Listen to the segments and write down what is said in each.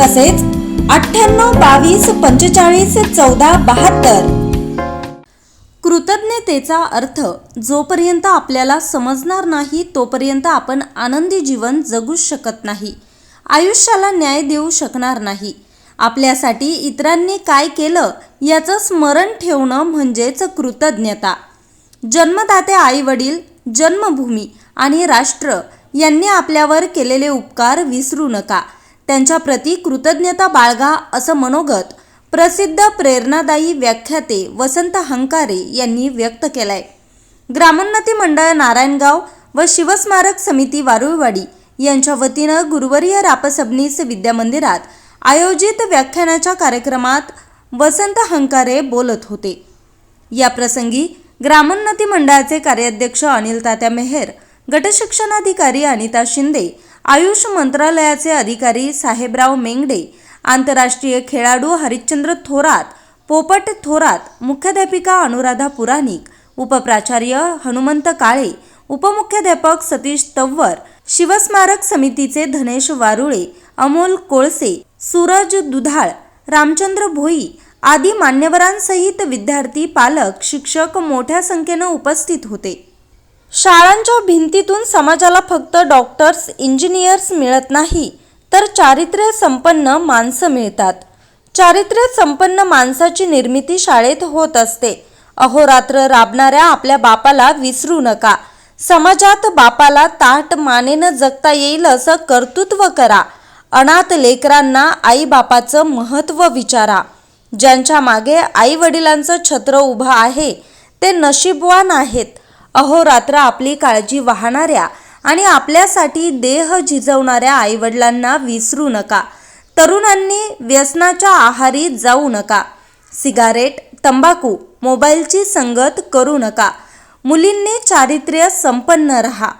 तसेच अठ्ठ्याण्णव बावीस पंचेचाळीस चौदा बहात्तर. कृतज्ञतेचा अर्थ जोपर्यंत आपल्याला समजणार नाही तोपर्यंत आपण आनंदी जीवन जगू शकत नाही. आयुष्याला न्याय देऊ शकणार नाही. आपल्यासाठी इतरांनी काय केलं याचं स्मरण ठेवणं म्हणजेच कृतज्ञता. जन्मदाते आई वडील जन्मभूमी आणि राष्ट्र यांनी आपल्यावर केलेले उपकार विसरू नका. त्यांच्या प्रती कृतज्ञता बाळगा असं मनोगत प्रसिद्ध प्रेरणादायी व्याख्याते वसंत हंकारे यांनी व्यक्त केलाय. ग्रामोन्नती मंडळ नारायणगाव व शिवस्मारक समिती वारुळवाडी यांच्या वतीनं गुरुवर्य रापसबनीस विद्यामंदिरात आयोजित व्याख्यानाच्या कार्यक्रमात वसंत हंकारे बोलत होते. या प्रसंगी ग्रामोन्नती मंडळाचे कार्याध्यक्ष अनिल तात्या मेहेर गटशिक्षणाधिकारी अनिता शिंदे आयुष मंत्रालयाचे अधिकारी साहेबराव मेंगडे आंतरराष्ट्रीय खेळाडू हरिश्चंद्र थोरात पोपट थोरात मुख्याध्यापिका अनुराधा पुराणिक उपप्राचार्य हनुमंत काळे उपमुख्याध्यापक सतीश तव्वर शिवस्मारक समितीचे धनेश वारुळे अमोल कोळसे सूरज दुधाळ रामचंद्र भोई आदी मान्यवरांसहित विद्यार्थी पालक शिक्षक मोठ्या संख्येनं उपस्थित होते. शाळांच्या भिंतीतून समाजाला फक्त डॉक्टर्स इंजिनियर्स मिळत नाही तर चारित्र्य संपन्न माणसं मिळतात. चारित्र्य संपन्न माणसाची निर्मिती शाळेत होत असते. अहोरात्र राबणाऱ्या आपल्या बापाला विसरू नका. समाजात बापाला ताट मानेनं जगता येईल असं कर्तृत्व करा. अनाथ लेकरांना आईबापाचं महत्त्व विचारा. ज्यांच्या मागे आई वडिलांचं छत्र उभं आहे ते नशीबवान आहेत. अहोरात्र आपली काळजी वाहणाऱ्या आणि आपल्यासाठी देह झिजवणाऱ्या आईवडिलांना विसरू नका. तरुणांनी व्यसनाच्या आहारी जाऊ नका. सिगारेट तंबाखू मोबाईलची संगत करू नका. मुलींनी चारित्र्य संपन्न रहा.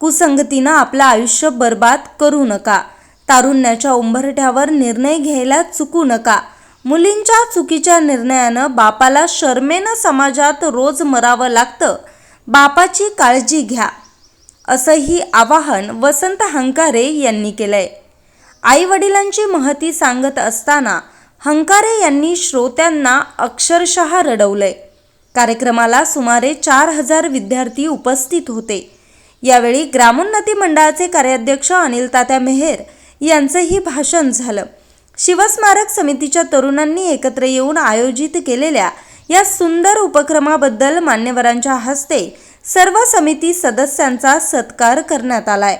कुसंगतीनं आपलं आयुष्य बर्बाद करू नका. तारुण्याच्या उंबरठ्यावर निर्णय घ्यायला चुकू नका. मुलींच्या चुकीच्या निर्णयानं बापाला शर्मेनं समाजात रोज मरावं लागतं. बापाची काळजी घ्या असंही आवाहन वसंत हंकारे यांनी केलंय. आईवडिलांची महती सांगत असताना हंकारे यांनी श्रोत्यांना अक्षरशः रडवलंय. कार्यक्रमाला सुमारे चार हजार विद्यार्थी उपस्थित होते. यावेळी ग्रामोन्नती मंडळाचे कार्याध्यक्ष अनिल तात्या मेहेर यांचंही भाषण झालं. शिवस्मारक समितीच्या तरुणांनी एकत्र येऊन आयोजित केलेल्या या सुंदर उपक्रमाबद्दल मान्यवरांच्या हस्ते सर्व समिती सदस्यांचा सत्कार करण्यात आलाय.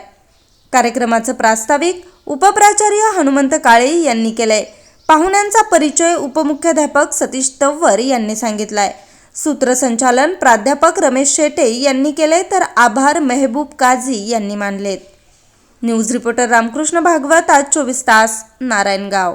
कार्यक्रमाचं प्रास्ताविक उपप्राचार्य हनुमंत काळे यांनी केलंय. पाहुण्यांचा परिचय उपमुख्याध्यापक सतीश तव्वर यांनी सांगितलाय. सूत्रसंचालन प्राध्यापक रमेश शेटे यांनी केले तर आभार मेहबूब काझी यांनी मानलेत. न्यूज रिपोर्टर रामकृष्ण भागवत आज चोवीस तास नारायणगाव.